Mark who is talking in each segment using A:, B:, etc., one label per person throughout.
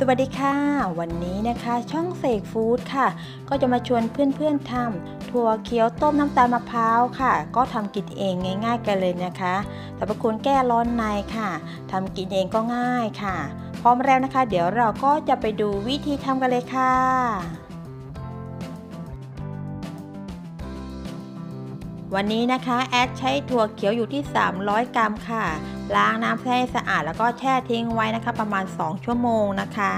A: สวัสดีค่ะ วันนี้นะคะช่องเสกฟู้ดค่ะ ก็จะมาชวนเพื่อนๆทำถั่วเขียวต้มน้ำตาลมะพร้าวค่ะ ก็ทำกินเองง่าย ๆ กันเลยนะคะสรรพคุณแก้ร้อนในค่ะทำกินเองก็ง่ายค่ะ พร้อมแล้วนะคะ เดี๋ยวเราก็จะไปดูวิธีทำกันเลยค่ะวันนี้นะคะ แอดใช้ถั่วเขียวอยู่ที่ 300 กรัมค่ะ ล้างน้ำให้สะอาดแล้วก็แช่ทิ้งไว้นะคะ ประมาณ 2 ชั่วโมงนะคะ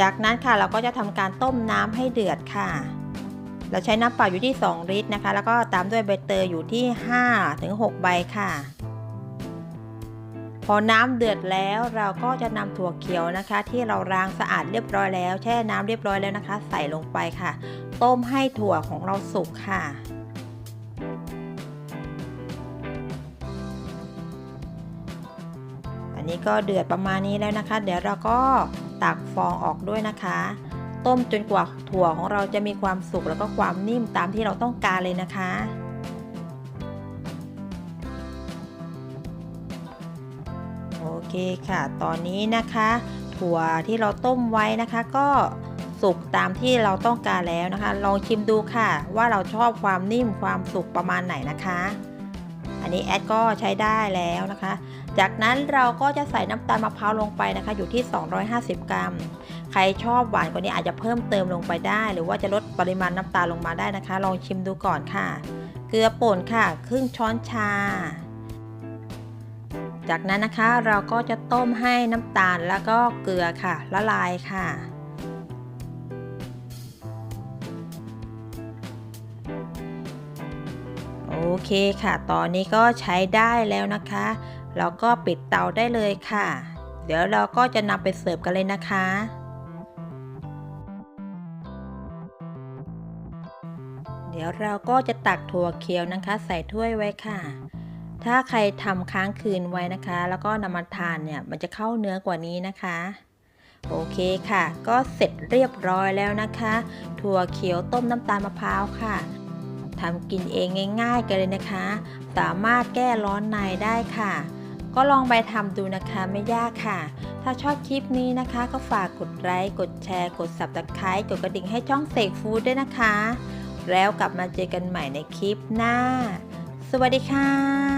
A: จากนั้นค่ะเราก็จะทำการต้มน้ำให้เดือดค่ะ เราใช้น้ำเปล่าอยู่ที่ 2 ลิตรนะคะ แล้วก็ตามด้วยใบเตยอยู่ที่ 5-6 ใบค่ะ พอน้ำเดือดแล้วเราก็จะนำถั่วเขียวนะคะ ที่เราล้างสะอาดเรียบร้อยแล้ว แช่น้ำเรียบร้อยแล้วนะคะ ใส่ลงไปค่ะ ต้มให้ถั่วของเราสุกค่ะ นี้ก็เดือดประมาณนี้แล้วนะคะ เดี๋ยวเราก็ตักฟองออกด้วยนะคะ ต้มจนกว่าถั่วของเราจะมีความสุกแล้วก็ความนิ่มตามที่เราต้องการเลยนะคะโอเคค่ะ ตอนนี้นะคะ ถั่วที่เราต้มไว้นะคะ ก็สุกตามที่เราต้องการแล้วนะคะ ลองชิมดูค่ะ ว่าเราชอบความนิ่มความสุกประมาณไหนนะคะ อันนี้แอดก็ใช้ได้แล้วนะคะ จากนั้นเราก็จะใส่น้ำตาลมะพร้าวลงไปนะคะ อยู่ที่ 250 กรัม ใครชอบหวานกว่านี้อาจจะเพิ่มเติมลงไปได้ หรือว่าจะลดปริมาณน้ำตาลลงมาได้นะคะ ลองชิมดูก่อนค่ะ เกลือป่นค่ะ ครึ่งช้อนชา จากนั้นนะคะเราก็จะต้มให้น้ำตาลแล้วก็เกลือค่ะละลายค่ะ เคค่ะ ตอนนี้ก็ใช้ได้แล้วนะคะเราก็ปิดเตาได้เลยค่ะ เดี๋ยวเราก็จะนำไปเสิร์ฟกันเลยนะคะ เดี๋ยวเราก็จะตักถั่วเขียวนะคะ ใส่ถ้วยไว้ค่ะ ถ้าใครทำค้างคืนไว้นะคะ แล้วก็นำมาทานเนี่ยมันจะเข้าเนื้อกว่านี้นะคะโอเคค่ะ ก็เสร็จเรียบร้อยแล้วนะคะ ถั่วเขียวต้มน้ำตาลมะพร้าวค่ะ ทำกินเองง่ายๆกันเลยนะคะ สามารถแก้ร้อนในได้ค่ะ ก็ลองไปทำดูนะคะไม่ยากค่ะ ถ้าชอบคลิปนี้นะคะ ก็ฝากกดไลค์กดแชร์ กด subscribe กดกระดิ่งให้ช่องเสกฟู้ดด้วยนะคะ แล้วกลับมาเจอกันใหม่ในคลิปหน้า สวัสดีค่ะ